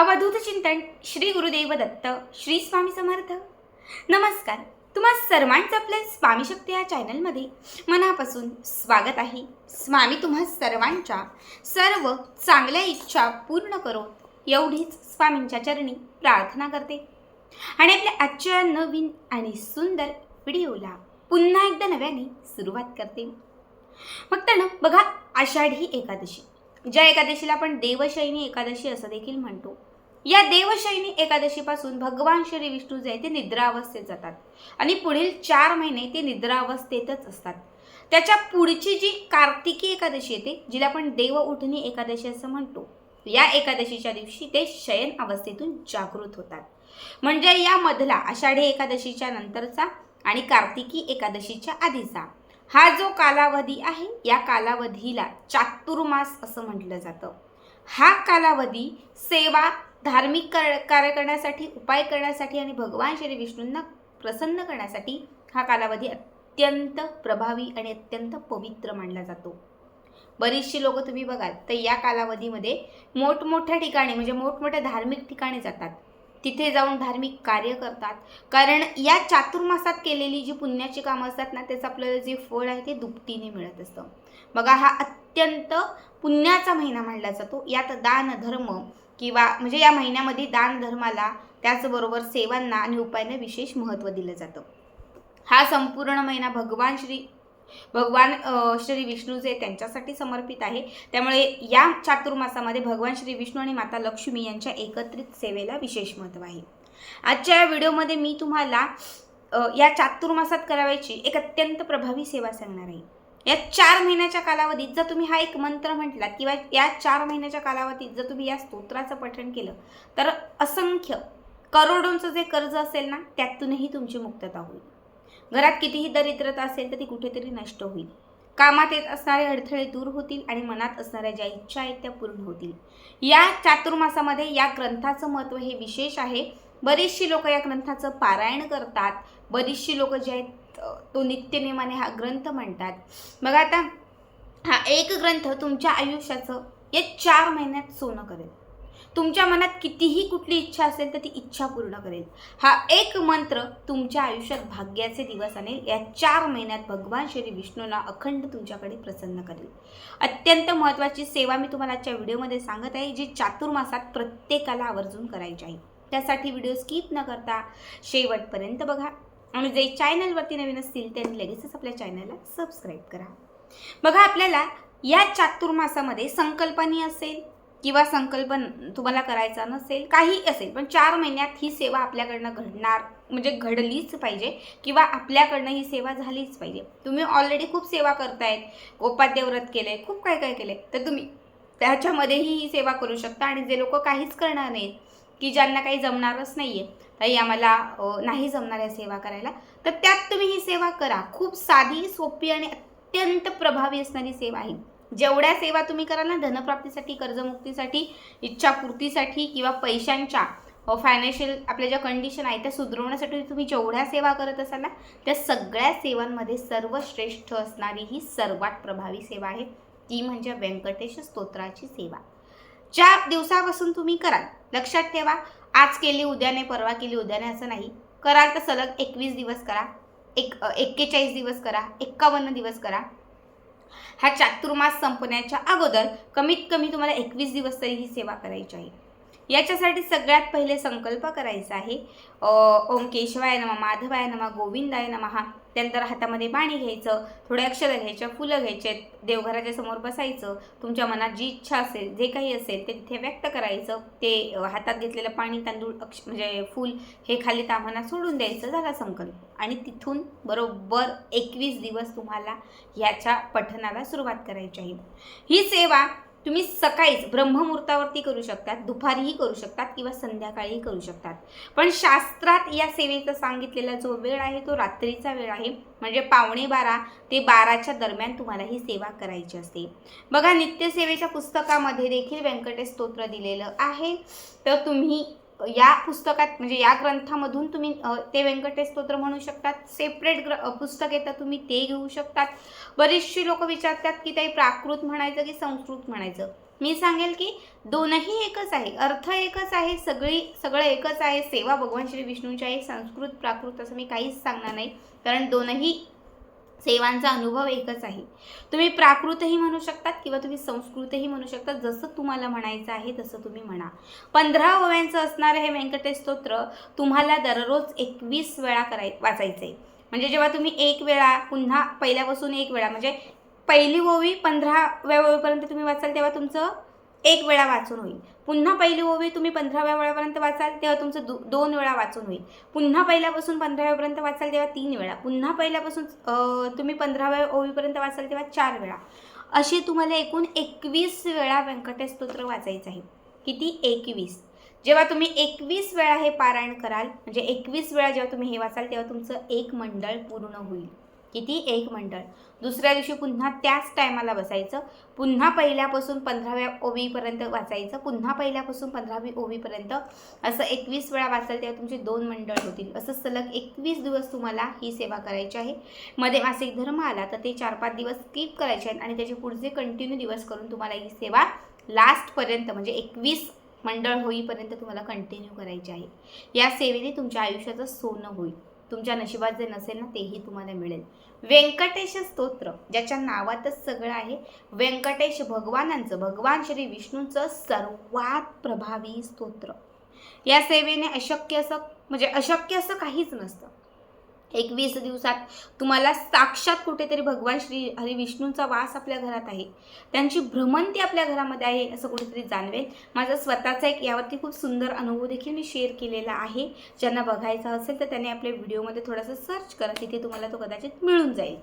अवधूत चिंतन श्री गुरुदेव दत्त श्री स्वामी समर्थ. नमस्कार. तुम्हा सर्वांचं आपल्या स्वामी शक्ती या चॅनलमध्ये मनापासून स्वागत आहे. स्वामी तुम्हा सर्वांच्या सर्व चांगल्या इच्छा पूर्ण करो एवढीच स्वामींच्या चरणी प्रार्थना करते. आणि आपल्या आजच्या नवीन आणि सुंदर व्हिडिओला पुन्हा एकदा नव्याने सुरुवात करते. मग तर बघा आषाढी एकादशी. ज्या एकादशीला आपण देवशैनी एकादशी असं देखील म्हणतो. या देवशयनी एकादशीपासून भगवान श्री विष्णू जे आहे ते निद्रावस्थेत जातात. आणि पुढील चार महिने ते निद्रावस्थेतच असतात. त्याच्या पुढची जी कार्तिकी एकादशी येते जिला आपण देव उठणी एकादशी असं म्हणतो या एकादशीच्या दिवशी ते शयन अवस्थेतून जागृत होतात. म्हणजे या मधला आषाढी एकादशीच्या नंतरचा आणि कार्तिकी एकादशीच्या आधीचा हा जो कालावधी आहे या कालावधीला चातुर्मास असं म्हटलं जातं. हा कालावधी सेवा धार्मिक कर कार्य करण्यासाठी उपाय करण्यासाठी आणि भगवान श्री विष्णूंना प्रसन्न करण्यासाठी हा कालावधी अत्यंत प्रभावी आणि अत्यंत पवित्र मानला जातो. बरीचशी लोक तुम्ही बघाल तर या कालावधीमध्ये मोठमोठ्या ठिकाणी म्हणजे मोठमोठ्या धार्मिक ठिकाणी जातात. तिथे जाऊन धार्मिक कार्य करतात. कारण या चातुर्मासात केलेली जी पुण्याची कामं असतात ना त्याचं आपल्याला जे फळ आहे ते दुपटीने मिळत असतं. बघा हा अत्यंत पुण्याचा महिना मानला जातो. यात दान धर्म किंवा म्हणजे या महिन्यामध्ये दान धर्माला त्याचबरोबर सेवांना आणि उपायांना विशेष महत्त्व दिलं जातं. हा संपूर्ण महिना भगवान श्री भगवान श्री विष्णू जे त्यांच्यासाठी समर्पित आहे. त्यामुळे या चातुर्मासामध्ये भगवान श्री विष्णू आणि माता लक्ष्मी यांच्या एकत्रित सेवेला विशेष महत्त्व आहे. आजच्या या व्हिडिओमध्ये मी तुम्हाला या चातुर्मासात करावायची एक अत्यंत प्रभावी सेवा सांगणार आहे. या चार महिन्याच्या कालावधीत जर तुम्ही हा एक मंत्र म्हटलात किंवा या चार महिन्याच्या कालावधीत जर तुम्ही या स्तोत्राचं पठण केलं तर असंख्य करोडोंचं जे कर्ज असेल ना त्यातूनही तुमची मुक्तता होईल. घरात कितीही दरिद्रता असेल तर ती कुठेतरी नष्ट होईल. कामात येत असणारे अडथळे दूर होतील आणि मनात असणाऱ्या ज्या इच्छा आहेत त्या पूर्ण होतील. या चातुर्मासामध्ये या ग्रंथाचं महत्त्व हे विशेष आहे. बरीचशी लोक या ग्रंथाचं पारायण करतात. बरीचशी लोक जे आहेत तो नित्यनेमाने हा ग्रंथ म्हणतात. बघा आता हा एक ग्रंथ तुमच्या आयुष्याचं या चार महिन्यात सोनं करेल. तुमच्या मनात कितीही कुठली इच्छा असेल तर ती इच्छा पूर्ण करेल. हा एक मंत्र तुमच्या आयुष्यात भाग्याचे दिवस आणेल. या चार महिन्यात भगवान श्री विष्णूला अखंड तुमच्याकडे प्रसन्न करेल. अत्यंत महत्त्वाची सेवा मी तुम्हाला आजच्या व्हिडिओमध्ये सांगत आहे जी चातुर्मासात प्रत्येकाला आवर्जून करायची आहे. त्यासाठी व्हिडिओ स्किप न करता शेवटपर्यंत बघा. आणि जे चॅनलवरती नवीन असतील त्यांनी लगेचच आपल्या चॅनलला सबस्क्राईब करा. बघा आपल्याला या चातुर्मासामध्ये संकल्पनी असेल किंवा संकल्प तुम्हाला करायचा नसेल काही असेल पण चार महिन्यात ही सेवा आपल्याकडनं घडणार म्हणजे घडलीच पाहिजे किंवा आपल्याकडनं ही सेवा झालीच पाहिजे. तुम्ही ऑलरेडी खूप सेवा करतायत गोपाद्य व्रत केलंय खूप काय काय केलंय तर तुम्ही त्याच्यामध्येही ही सेवा करू शकता आणि जे लोक काहीच करणार नाहीत की ज्यांना काही जमणारच नाही आहे ताई आम्हाला नाही जमणार आहे सेवा करायला. तर त्यात तुम्ही ही सेवा करा. खूप साधी सोपी आणि अत्यंत प्रभावी असणारी सेवा आहे. जेवढ्या सेवा तुम्ही कराल ना धनप्राप्तीसाठी कर्जमुक्तीसाठी इच्छापूर्तीसाठी किंवा पैशांच्या फायनान्शियल आपल्या ज्या कंडिशन आहेत त्या सुधरवण्यासाठी तुम्ही जेवढ्या सेवा करत असाल ना त्या सगळ्या सेवांमध्ये सर्वश्रेष्ठ असणारी ही सर्वात प्रभावी सेवा आहे. ती म्हणजे व्यंकटेश स्तोत्राची सेवा. ज्या दिवसापासून तुम्ही कराल लक्षात ठेवा आज केली उद्याने परवा केली उद्याने असं नाही. कराल तर सलग एकवीस दिवस करा. एक एक्केचाळीस दिवस करा एक्कावन्न दिवस करा. हा चातुर्मास संपण्याच्या अगोदर कमीत कमी तुम्हाला एकवीस दिवस तरी ही सेवा करायची आहे. याच्यासाठी सगळ्यात पहिले संकल्प करायचा आहे. ओम केशवाय नमा माधवाय नमा गोविंदाय नमहा त्यानंतर हातामध्ये पाणी घ्यायचं थोडे अक्षर घ्यायच्या फुलं घ्यायचे देवघराच्या समोर बसायचं. तुमच्या मनात जी इच्छा असेल जे काही असेल ते तिथे व्यक्त करायचं. ते हातात घेतलेलं पाणी तांदूळ अक्ष म्हणजे फूल हे खाली तामाना सोडून द्यायचं झाला संकल्प. आणि तिथून बरोबर एकवीस दिवस तुम्हाला ह्याच्या पठणाला सुरुवात करायची आहे. ही सेवा तुम्ही सकाळीच ब्रह्ममुहूर्तावरती करू शकतात दुपारीही करू शकतात किंवा संध्याकाळीही करू शकतात. पण शास्त्रात या सेवेचा सांगितलेला जो वेळ आहे तो रात्रीचा वेळ आहे. म्हणजे पावणे बारा ते बाराच्या दरम्यान तुम्हाला ही सेवा करायची असते. बघा नित्यसेवेच्या पुस्तकामध्ये देखील व्यंकटेश स्तोत्र दिलेलं आहे. तर तुम्ही या पुस्तकात म्हणजे या ग्रंथामधून तुम्ही ते व्यंकटेश स्तोत्र म्हणू शकतात सेपरेट ग्र पुस्तक येतं तुम्ही ते घेऊ शकतात. बरीचशी लोक विचारतात की ते प्राकृत म्हणायचं की संस्कृत म्हणायचं? मी सांगेल की दोनही एकच आहे. अर्थ एकच आहे सगळी सगळं एकच आहे. सेवा भगवान श्री विष्णूंची आहे संस्कृत प्राकृत असं मी काहीच सांगणार नाही. कारण दोनही सेवांचा अनुभव एकच आहे. तुम्ही प्राकृतही म्हणू शकतात किंवा तुम्ही संस्कृतही म्हणू शकता जसं तुम्हाला म्हणायचं आहे तसं तुम्ही म्हणा. पंधरा ओव्यांचं असणारं हे व्यंकटेश स्तोत्र तुम्हाला दररोज एकवीस वेळा कराय वाचायचं आहे म्हणजे जेव्हा तुम्ही एक वेळा पुन्हा पहिल्यापासून एक वेळा म्हणजे पहिली ओवी पंधराव्या ओवीपर्यंत तुम्ही वाचाल तेव्हा तुमचं एक वेळा वाचून होईल. पुन्हा पहिली ओवी तुम्ही पंधराव्या वेळापर्यंत वाचाल तेव्हा तुमचं दो दोन वेळा वाचून होईल. पुन्हा पहिल्यापासून पंधराव्यापर्यंत वाचाल तेव्हा तीन वेळा. पुन्हा पहिल्यापासून तुम्ही पंधराव्या ओवीपर्यंत वाचाल तेव्हा चार वेळा. असे तुम्हाला एकूण एकवीस वेळा व्यंकटेश स्तोत्र वाचायचं आहे. किती? एकवीस. जेव्हा तुम्ही एकवीस वेळा हे पारायण कराल म्हणजे एकवीस वेळा जेव्हा तुम्ही हे वाचाल तेव्हा तुमचं एक मंडळ पूर्ण होईल. किती एक मंडळ. दुसऱ्या दिवशी पुन्हा त्याच टायमाला बसायचं. पुन्हा पहिल्यापासून पंधराव्या ओवीपर्यंत वाचायचं. पुन्हा पहिल्यापासून पंधरावी ओवीपर्यंत. असं एकवीस वेळा वाचाल तेव्हा तुमचे दोन मंडळ होतील. असं सलग एकवीस दिवस तुम्हाला ही सेवा करायची आहे. मध्ये मासिक धर्म आला तर ते चार पाच दिवस स्किप करायचे आहेत आणि त्याचे पुढचे कंटिन्यू दिवस करून तुम्हाला ही सेवा लास्टपर्यंत म्हणजे एकवीस मंडळ होईपर्यंत तुम्हाला कंटिन्यू करायची आहे. या सेवेने तुमच्या आयुष्याचं सोनं होईल. तुमच्या नशिबात जे नसेल ना तेही तुम्हाला मिळेल. व्यंकटेश स्तोत्र ज्याच्या नावातच सगळं आहे. व्यंकटेश भगवानांचं भगवान श्री विष्णूंचं सर्वात प्रभावी स्तोत्र. या सेवेने अशक्य असं म्हणजे अशक्य असं काहीच नसतं. एकवीस दिवसात तुम्हाला साक्षात कुठेतरी भगवान श्री हरी विष्णूंचा वास आपल्या घरात आहे. त्यांची भ्रमंती आपल्या घरामध्ये आहे असं कुठेतरी जाणवेल. माझा स्वतःचा एक यावरती खूप सुंदर अनुभव देखील मी शेअर केलेला आहे. ज्यांना बघायचा असेल तर त्याने आपल्या व्हिडिओमध्ये थोडासा सर्च करा तिथे तुम्हाला तो कदाचित मिळून जाईल.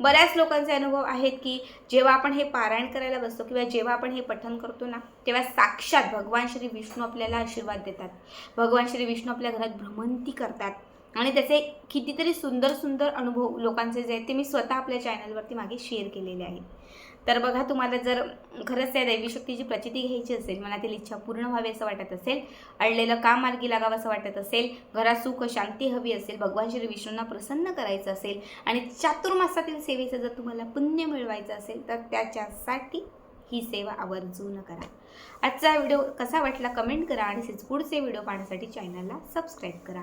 बऱ्याच लोकांचे अनुभव आहेत की जेव्हा आपण हे पारायण करायला बसतो किंवा जेव्हा आपण हे पठण करतो ना तेव्हा साक्षात भगवान श्री विष्णू आपल्याला आशीर्वाद देतात. भगवान श्री विष्णू आपल्या घरात भ्रमंती करतात. आणि त्याचे कितीतरी सुंदर सुंदर अनुभव लोकांचे जे आहेत ते मी स्वतः आपल्या चॅनलवरती मागे शेअर केलेले आहेत. तर बघा तुम्हाला जर खरंच त्या दैवी शक्तीची प्रचिती घ्यायची असेल मनातील इच्छा पूर्ण व्हावी असं वाटत असेल अडलेलं काम मार्गी लागावं असं वाटत असेल घरात सुख शांती हवी असेल भगवान श्री विष्णूंना प्रसन्न करायचं असेल आणि चातुर्मासातील सेवेचं जर तुम्हाला पुण्य मिळवायचं असेल तर त्याच्यासाठी ही सेवा आवर्जून करा. आजचा व्हिडिओ कसा वाटला कमेंट करा आणि तसेच पुढचे व्हिडिओ पाहण्यासाठी चॅनलला सबस्क्राईब करा.